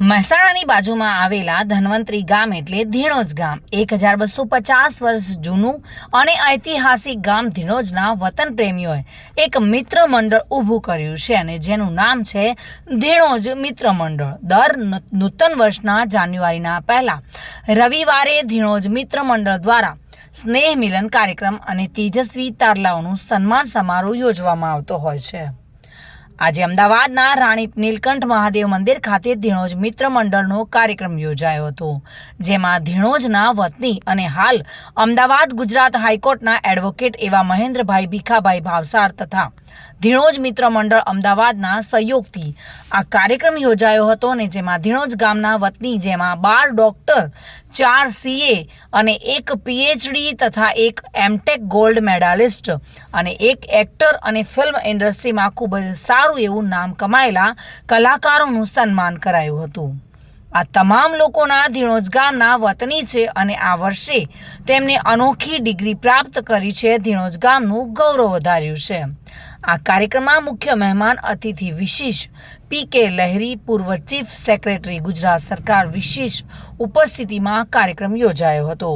મહેસાણાની બાજુમાં આવેલા ધન્વંતરી ગામ એટલે ધીણોજ ગામ. એક હજાર બસો પચાસ વર્ષ જૂનું અને ઐતિહાસિક ગામ ધીણોજના વતન પ્રેમીઓએ એક મિત્ર મંડળ ઊભું કર્યું છે અને જેનું નામ છે ધીણોજ મિત્ર મંડળ. દર નૂતન વર્ષના જાન્યુઆરીના પહેલા રવિવારે ધીણોજ મિત્ર મંડળ દ્વારા સ્નેહ મિલન કાર્યક્રમ અને તેજસ્વી તારલાઓનું સન્માન સમારોહ યોજવામાં આવતો હોય છે. આજે અમદાવાદના રાણી નીલકંઠ મહાદેવ મંદિર ખાતે ધીણોજ મિત્ર મંડળનો કાર્યક્રમ યોજાયો હતો, જેમાં ધીણોજના વતની અને હાલ અમદાવાદ ગુજરાત હાઈકોર્ટના એડવોકેટ એવા મહેન્દ્રભાઈ ભીખાભાઈ ભાવસાર તથા ધીણોજ મિત્ર મંડળ અમદાવાદના સહયોગથી આ કાર્યક્રમ યોજાયો હતો અને જેમાં ધીણોજ ગામના વતની જેમાં બાર ડોક્ટર, ચાર સીએ અને એક પીએચડી તથા એક એમટેક ગોલ્ડ મેડાલિસ્ટ અને એક એક્ટર અને ફિલ્મ ઇન્ડસ્ટ્રીમાં ખૂબ જ સારું એવું નામ કમાયેલા કલાકારોનું સન્માન કરાયું હતું. આ તમામ લોકોના ધીણોજ ગામના વતની છે અને આ વર્ષે તેમને અનોખી ડિગ્રી પ્રાપ્ત કરી છે. ધીણોજ ગામનું ગૌરવ વધાર્યું છે. આ કાર્યક્રમમાં મુખ્ય મહેમાન અતિથિ વિશેષ પી કે લહેરી, પૂર્વ ચીફ સેક્રેટરી, ગુજરાત સરકાર વિશેષ ઉપસ્થિતિમાં કાર્યક્રમ યોજાયો હતો.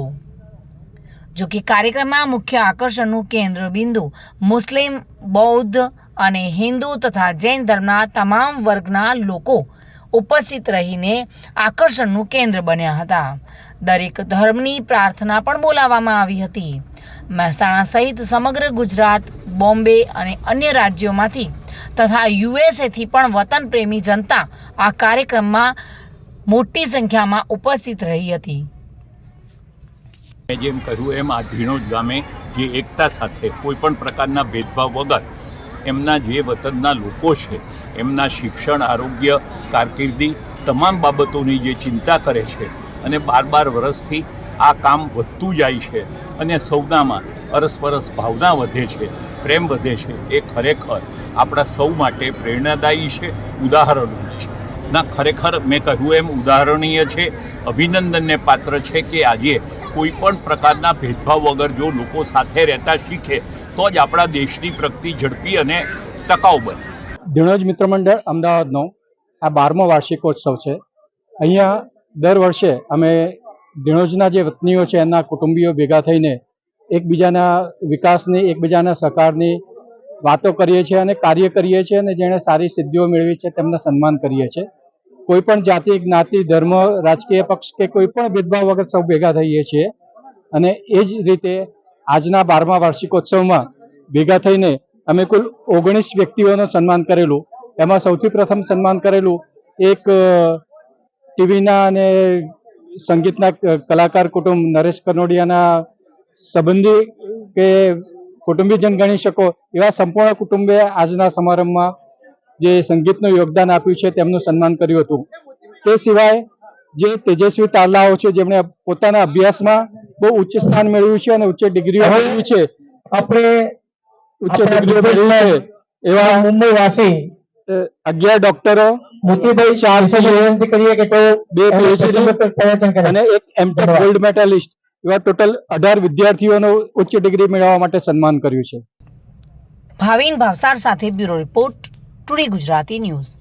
જો કે કાર્યક્રમમાં મુખ્ય આકર્ષણનું કેન્દ્ર બિંદુ મુસ્લિમ, બૌદ્ધ અને હિન્દુ તથા જૈન ધર્મના તમામ વર્ગના લોકો ઉપસ્થિત રહીને આકર્ષણનું કેન્દ્ર બન્યા હતા. દરેક ધર્મની પ્રાર્થના પણ બોલાવવામાં આવી હતી. મહેસાણા સહિત સમગ્ર ગુજરાત, બોમ્બે અને અન્ય રાજ્યોમાંથી તથા યુએસએથી પણ વતન પ્રેમી જનતા આ કાર્યક્રમમાં મોટી સંખ્યામાં ઉપસ્થિત રહી હતી. મેં જેમ કહ્યું એમ આ ધીણોજ ગામે જે એકતા સાથે કોઈ પણ પ્રકારના ભેદભાવ વગર એમના જે વતનના લોકો છે એમના શિક્ષણ, આરોગ્ય, કારકિર્દી તમામ બાબતોની જે ચિંતા કરે છે અને બાર બાર વર્ષથી આ કામ વધતું જાય છે અને સૌનામાં અરસપરસ ભાવના વધે છે, પ્રેમ વધે છે. એ ખરેખર આપણા સૌ માટે પ્રેરણાદાયી છે, ઉદાહરણો છે. ના, ખરેખર મેં કહ્યું એમ ઉદાહરણીય છે, અભિનંદનને પાત્ર છે કે આજે કોઈ પણ પ્રકારના ભેદભાવ વગર જો લોકો સાથે રહેતા શીખે, તો જ આપણા દેશની પ્રગતિ ઝડપી અને ટકાઉ બને. ધીણોજ મિત્ર મંડળ, અમદાવાદનો આ બારમો વાર્ષિકોત્સવ છે. અહીંયા દર વર્ષે અમે ધીણોજના જે વતનીઓ છે, એમના કુટુંબીઓ ભેગા થઈને એકબીજાના વિકાસની, એકબીજાના સહકારની વાતો કરીએ છીએ અને કાર્ય કરીએ છીએ અને જેણે સારી સિદ્ધિઓ મેળવી છે, તેમને સન્માન કરીએ છીએ. કોઈ પણ જાતિ, જ્ઞાતિ, ધર્મ, રાજકીય પક્ષ કે કોઈ પણ ભેદભાવ વગર સૌ ભેગા થઈએ છીએ અને એ જ રીતે આજના બારમા વાર્ષિકોત્સવમાં ભેગા થઈને અમે કુલ ઓગણીસ વ્યક્તિઓનું સન્માન કરેલું. એમાં સૌથી પ્રથમ સન્માન કરેલું એક ટીવીના અને સંગીતના કલાકાર કુટુંબ નરેશ કનોડિયાના સંબંધી કે કુટુંબીજન ગણી શકો એવા સંપૂર્ણ કુટુંબે આજના સમારંભમાં જે સંગીતનું યોગદાન આપ્યું છે તેમનું સન્માન કર્યું હતું. તે સિવાય જે તેજસ્વી તારલાઓ છે જેમણે પોતાના અભ્યાસમાં બહુ ઉચ્ચ સ્થાન મેળવ્યું છે અને ઉચ્ચ ડિગ્રીઓ મેળવી છે, આપણે ઉચ્ચ ડિગ્રીઓ મેળવી છે એવા મુંબઈ વાસી અગિયાર ડોક્ટરો મોતીભાઈ ચારસો વિનંતી કરીએ કે તેઓ બે પીએચડી અને એક એમટેક ગોલ્ડ મેડાલિસ્ટ એવા ટોટલ અઢાર વિદ્યાર્થીઓનું ઉચ્ચ ડિગ્રી મેળવવા માટે સન્માન કર્યું છે. ભાવિન ભાવસાર સાથે bureau report today Gujarati news